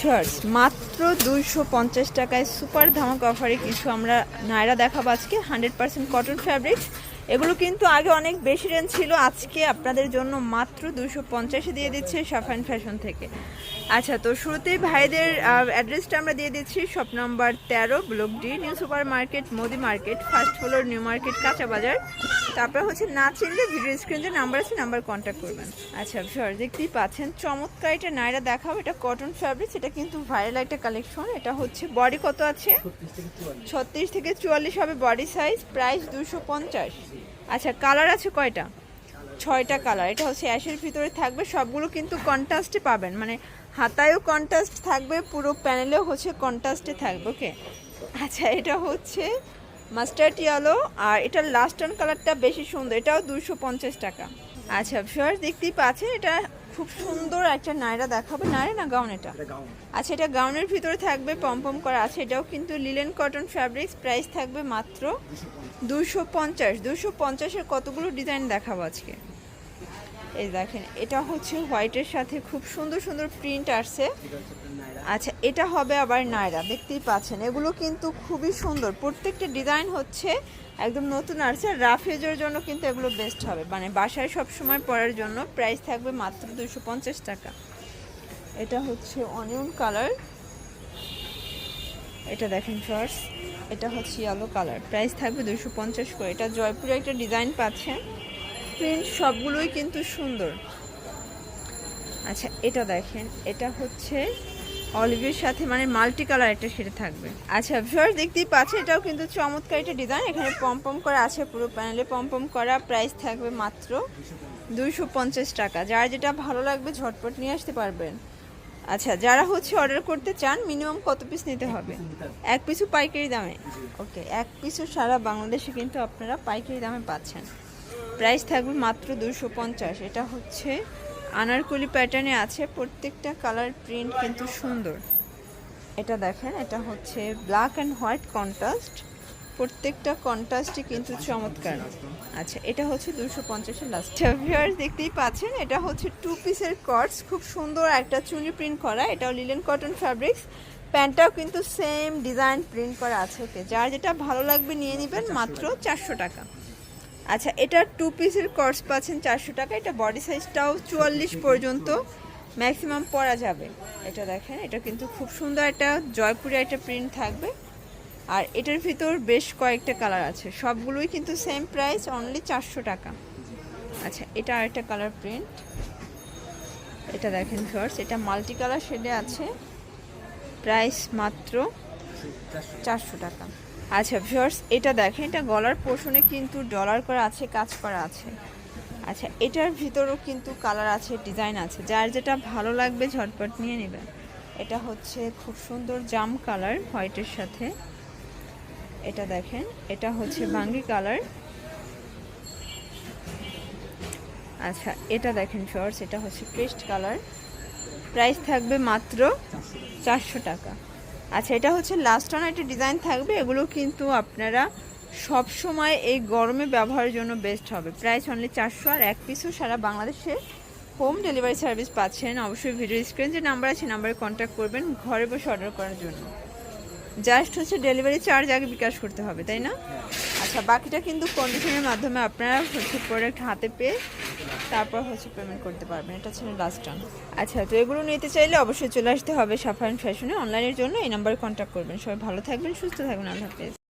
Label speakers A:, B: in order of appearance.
A: Shorts মাত্র দুইশো পঞ্চাশ টাকায় সুপার ধামাক অফারে কিছু আমরা নায়রা দেখাবো আজকে হান্ড্রেড পার্সেন্ট কটন ফ্যাব্রিক্স এগুলো কিন্তু আগে অনেক বেশি রেঞ্জ ছিল, আজকে আপনাদের জন্য মাত্র দুশো পঞ্চাশে দিয়ে দিচ্ছে সাফান ফ্যাশন থেকে। আচ্ছা তো শুরুতেই ভাইদের অ্যাড্রেসটা আমরা দিয়ে দিচ্ছি, শপ নাম্বার তেরো, block D, new super market, Modi market, first floor, new market, কাঁচা বাজার। তারপর হচ্ছে না চিনলে ভিডিও স্ক্রিনে যে নাম্বার আছে নাম্বার কন্ট্যাক্ট করবেন। আচ্ছা সর দেখতেই পাচ্ছেন, চমৎকার এটা নাইরা দেখাও, এটা কটন ফ্যাব্রিক এটা কিন্তু ভাইরাল একটা কালেকশন এটা হচ্ছে বডি কত আছে? ছত্রিশ থেকে চুয়াল্লিশ হবে বডি সাইজ প্রাইস দুশো পঞ্চাশ। আচ্ছা কালার আছে কয়টা? ছয়টা কালার এটা হচ্ছে অ্যাশের ভিতরে থাকবে, সবগুলো কিন্তু কন্ট্রাস্টে পাবেন। মানে হাতায়ও কন্ট্রাস্ট থাকবে, পুরো প্যানেলেও হচ্ছে কন্ট্রাস্টে থাকবে ওকে আচ্ছা এটা হচ্ছে মাস্টার্ড ইয়ালো আর এটার লাস্টার্ন কালারটা বেশি সুন্দর, এটাও দুশো টাকা। আচ্ছা ফিওর দেখতেই পাচ্ছেন, এটা খুব সুন্দর একটা নায়রা দেখাবে। নায়রা না গাউন এটা? আচ্ছা এটা গাউনের ভিতরে থাকবে পম্পম করা। আছে এটাও কিন্তু লিলেন কটন ফ্যাব্রিক্স প্রাইস থাকবে মাত্র দুশো পঞ্চাশ। দুশো পঞ্চাশের কতগুলো ডিজাইন দেখাবো আজকে? এই দেখেন, এটা হচ্ছে হোয়াইটের সাথে খুব সুন্দর সুন্দর প্রিন্ট আসছে। আচ্ছা এটা হবে আবার নায়রা, দেখতেই পাচ্ছেন। এগুলো কিন্তু খুবই সুন্দর। প্রত্যেকটা ডিজাইন হচ্ছে একদম নতুন আসছে। রাফ এজের জন্য কিন্তু এগুলো বেস্ট হবে। মানে বাসায় সব সময় পরার জন্য প্রাইস থাকবে মাত্র দুশো টাকা। এটা হচ্ছে অনিয়ন কালার এটা দেখেন ফার্স্ট এটা হচ্ছে ইয়েলো কালার প্রাইস থাকবে দুশো পঞ্চাশ করে। এটা জয়পুরে একটা ডিজাইন পাচ্ছেন। প্রিন্ট সবগুলোই কিন্তু সুন্দর। আচ্ছা এটা দেখেন, এটা হচ্ছে অলিভের সাথে মানে মাল্টি কালার একটা সেটা থাকবে। আচ্ছা ভিউয়ার্স দেখতেই পাচ্ছেন, এটাও কিন্তু চমৎকার একটা ডিজাইন এখানে পম্পম করা আছে পুরো প্যানেলে পম্পম করা প্রাইস থাকবে মাত্র দুইশো পঞ্চাশ টাকা। যার যেটা ভালো লাগবে, ঝটপট নিয়ে আসতে পারবেন। আচ্ছা যারা হচ্ছে অর্ডার করতে চান মিনিমাম কত পিস নিতে হবে? এক পিসু পাইকারি দামে। ওকে এক পিসু সারা বাংলাদেশে কিন্তু আপনারা পাইকারি দামে পাচ্ছেন। প্রাইস থাকবে মাত্র দুশো পঞ্চাশ। এটা হচ্ছে আনারকলি প্যাটার্নে আছে প্রত্যেকটা কালার প্রিন্ট কিন্তু সুন্দর। এটা দেখেন এটা হচ্ছে ব্ল্যাক অ্যান্ড হোয়াইট কন্ট্রাস্ট প্রত্যেকটা কন্ট্রাস্টই কিন্তু চমৎকার। আচ্ছা এটা হচ্ছে দুশো পঞ্চাশের লাস্ট ভিউয়ার্স দেখতেই পাচ্ছেন এটা হচ্ছে টু পিসের কটস খুব সুন্দর একটা চুনি প্রিন্ট করা। এটাও লিলেন কটন ফ্যাব্রিক্স প্যান্টটাও কিন্তু সেম ডিজাইন প্রিন্ট করা আছে। ওকে যার যেটা ভালো লাগবে নিয়ে নেবেন মাত্র চারশো টাকা। আচ্ছা এটা টু পিসের কর্স পাচ্ছেন চারশো টাকা, এটা বডি সাইজটাও চুয়াল্লিশ পর্যন্ত ম্যাক্সিমাম পরা যাবে। এটা দেখেন, এটা কিন্তু খুব সুন্দর একটা জয়পুরে একটা প্রিন্ট থাকবে। আর এটার ভিতর বেশ কয়েকটা কালার আছে, সবগুলোই কিন্তু সেম প্রাইস অনলি চারশো টাকা। আচ্ছা এটা আরেকটা কালার প্রিন্ট এটা দেখেন ফার্স্ট এটা মাল্টি কালার শেডে আছে। প্রাইস মাত্র চারশো টাকা। আচ্ছা ভিউয়ার্স এটা দেখেন, এটা গলার পোর্শনে কিন্তু ডলার করা আছে, কাজ করা আছে। আচ্ছা এটার ভিতরেও কিন্তু কালার আছে ডিজাইন আছে। যার যেটা ভালো লাগবে, ঝটপট নিয়ে নেবেন। এটা হচ্ছে খুব সুন্দর জাম কালার হোয়াইটের সাথে। এটা দেখেন, এটা হচ্ছে বাঙ্গি কালার আচ্ছা এটা দেখেন শর্টস এটা হচ্ছে পেস্ট কালার প্রাইস থাকবে মাত্র চারশো টাকা। আচ্ছা এটা হচ্ছে লাস্ট অন একটা ডিজাইন থাকবে, এগুলো কিন্তু আপনারা সব সময় এই গরমে ব্যবহারের জন্য বেস্ট হবে। প্রাইস অনলি চারশো আর এক পিসও সারা বাংলাদেশে হোম ডেলিভারি সার্ভিস পাচ্ছেন। অবশ্যই ভিডিও স্ক্রিন যে নাম্বার আছে নাম্বারে কন্ট্যাক্ট করবেন, ঘরে বসে অর্ডার করার জন্য। জাস্ট হচ্ছে ডেলিভারি চার্জ আগে বিকাশ করতে হবে তাই না? আচ্ছা বাকিটা কিন্তু কন্ডিশনের মাধ্যমে আপনারা হচ্ছে প্রোডাক্ট হাতে পেয়ে তারপর হচ্ছে পেমেন্ট করতে পারবেন। এটা ছিল লাস্ট টান আচ্ছা তো এগুলো নিতে চাইলে অবশ্যই চলে আসতে হবে সাফায়ন ফ্যাশনে অনলাইনের জন্য এই নাম্বারে কন্ট্যাক্ট করবেন। সবাই ভালো থাকবেন সুস্থ থাকবেন। আল্লাহ হাফেজ।